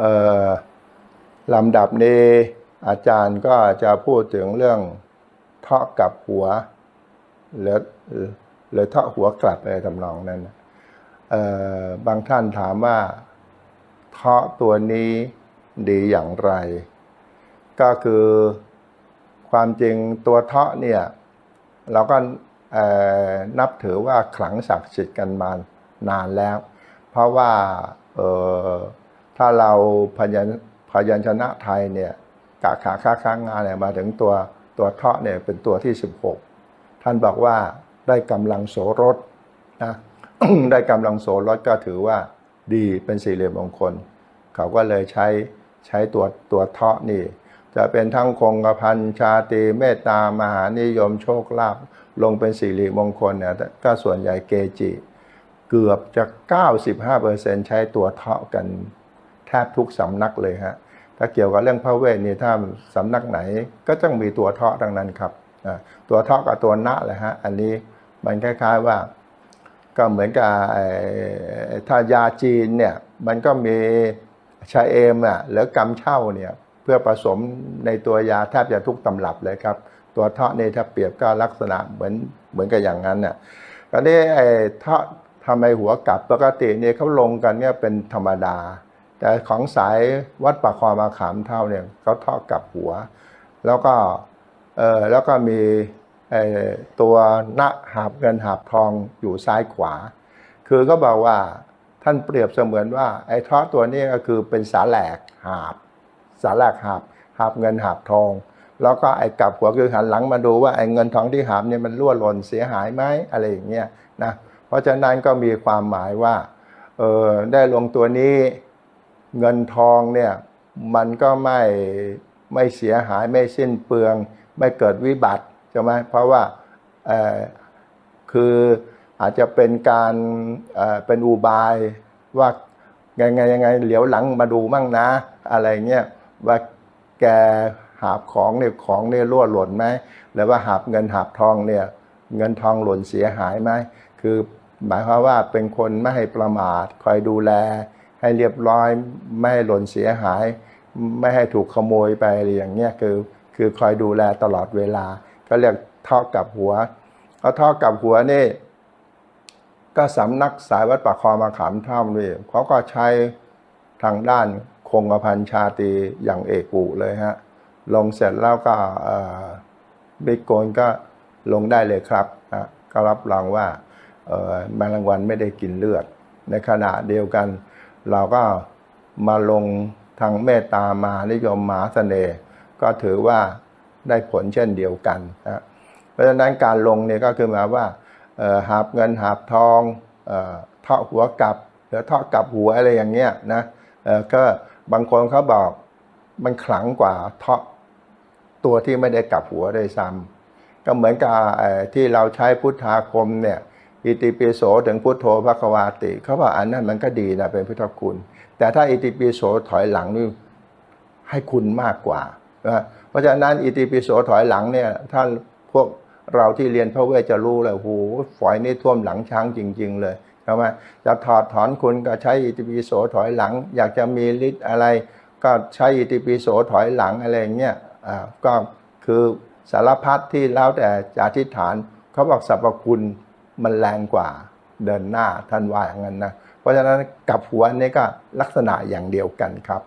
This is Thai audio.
ออลำดับนี้อาจารย์ก็จะพูดถึงเรื่องเทาะกับหัวหรือหรือเทาะหัวกลับอะไรทำนองนั้นบางท่านถามว่าเทาะตัวนี้ดีอย่างไร ก็คือความจริงตัวเทาะเนี่ยเราก็นับถือว่าขลังศักดิ์สิทธิ์กันมานานแล้ว เพราะว่า ถ้าเราพยัญพยัญชนะไทยเนี่ยกาขาค้าค้างงานเนี่ยมาถึงตัวตัวเทาะเนี่ยเป็นตัวที่ 16 ท่านบอกว่าได้กำลังโสรสนะได้กำลังโสรสก็ถือว่าดีเป็นสี่เหลี่ยมมงคล เขาก็เลยใช้ใช้ตัวตัวเทาะนี่ จะเป็นทั้งคงกระพันชาตรีเมตตามหานิยมโชคลาภลงเป็นสิริมมงคลเนี่ยก็ส่วนใหญ่เกจิ เกือบจะ 95%ใช้ตัวเทาะกัน ทบทุกสำนักเลยฮะถ้าเกี่ยวกับเรื่องพระเวทนี่ถ้าสำนักไหนก็ต้องมีตัวเทาะดังนั้นครับตัวเทาะกับตัวนะแหละฮะอันนี้มันคล้ายๆว่า ก็เหมือนกับถ้ายาจีนเนี่ยมันก็มีชาเอมอะหรือกำเช่าเนี่ยเพื่อผสมในตัวยาแทบจะทุกตำรับเลยครับ ตัวเทาะนี่ถ้าเปรียบก็ลักษณะเหมือนเหมือนกับอย่างนั้นน่ะตอนนี้ไอ้เทาะทำไมหัวกลับปกติเนี่ยเขาลงกันเนี่ยเป็นธรรมดา แต่ของสายวัดปากคอมาขามเท่าเนี่ยเขาทาะกลับหัว แล้วก็เออแล้วก็มีไอตัวณหาบเงินหาบทองอยู่ซ้ายขวา คือก็บอกว่าท่านเปรียบเสมือนว่าไอ้ทาะตัวนี้ก็คือเป็นสาแหลกหาบ สาแหลกหาบหาบเงินหาบทอง แล้วก็ไอ้กลับหัวคือหันหลังมาดูว่าไอ้เงินทองที่หาบเนี่ยมันรั่วหล่นเสียหายไหมอะไรอย่างเงี้ยนะเพราะฉะนั้นก็มีความหมายว่าเออได้ลงตัวนี้ เงินทองเนี่ยมันก็ไม่ไม่เสียหายไม่สิ้นเปลือง ไม่เกิดวิบัติใช่ไหมเพราะว่าคืออาจจะเป็นการเเป็นอุบายว่ายังไงยังไงเหลียวหลังมาดูมั่งนะ อะไรเงี้ยว่าแกหาบของเนี่ยของเนี่ยรั่วหล่นไหมหรือว่าหาบเงินหาบทองเนี่ยเงินทองหล่นเสียหายไหมคือหมายความว่าเป็นคนไม่ให้ประมาทคอยดูแล ให้เรียบร้อย ไม่ให้หล่นเสียหาย ไม่ให้ถูกขโมยไปอะไรอย่างเงี้ยคือคือคอยดูแลตลอดเวลา ก็เรียกเท่ากับหัวเอาท่อกับหัวนี่ก็สำนักสายวัดปากคอมาขามท่านี่เขาก็ใช้ทางด้านคงกระพันชาตีอย่างเอกอุเลยฮะลงเสร็จแล้วก็บิ๊กโกนก็ลงได้เลยครับนะก็รับรองว่าแมลงวันไม่ได้กินเลือด ในขณะเดียวกัน เราก็มาลงทางเมตตามหานิยมมหาเสน่ห์ก็ถือว่าได้ผลเช่นเดียวกันนะเพราะฉะนั้นการลงเนี่ยก็คือหมายว่าหาบเงินหาบทองเทาะหัวกลับหรือเทาะกลับหัวอะไรอย่างเงี้ยนะก็บางคนเขาบอกมันขลังกว่าเทาะตัวที่ไม่ได้กลับหัวด้วยซ้ำก็เหมือนกับที่เราใช้พุทธาคมเนี่ย อิติปิโสถึงพุทโธพระควาติ เขาบอกอันนั้นมันก็ดีนะเป็นพุทธคุณ แต่ถ้าอิติปิโสถอยหลังนี่ให้คุณมากกว่านะเพราะฉะนั้นอิติปิโสถอยหลังเนี่ยถ้านพวกเราที่เรียนพระเวทจะรู้เลยโหฝอยนี่ท่วมหลังช้างจริง ๆ เลยใช่ไหมจะถอดถอนคุณก็ใช้อิติปิโสถอยหลัง อยากจะมีฤทธิ์อะไร ก็ใช้อิติปิโสถอยหลังอะไรอย่างเงี้ยอ่าก็คือสารพัดที่แล้วแต่จะอธิษฐานเขาบอกสรรพคุณ มันแรงกว่าเดินหน้าท่านว่าอย่างนั้นนะ เพราะฉะนั้นกับหัวนี่ก็ลักษณะอย่างเดียวกันครับ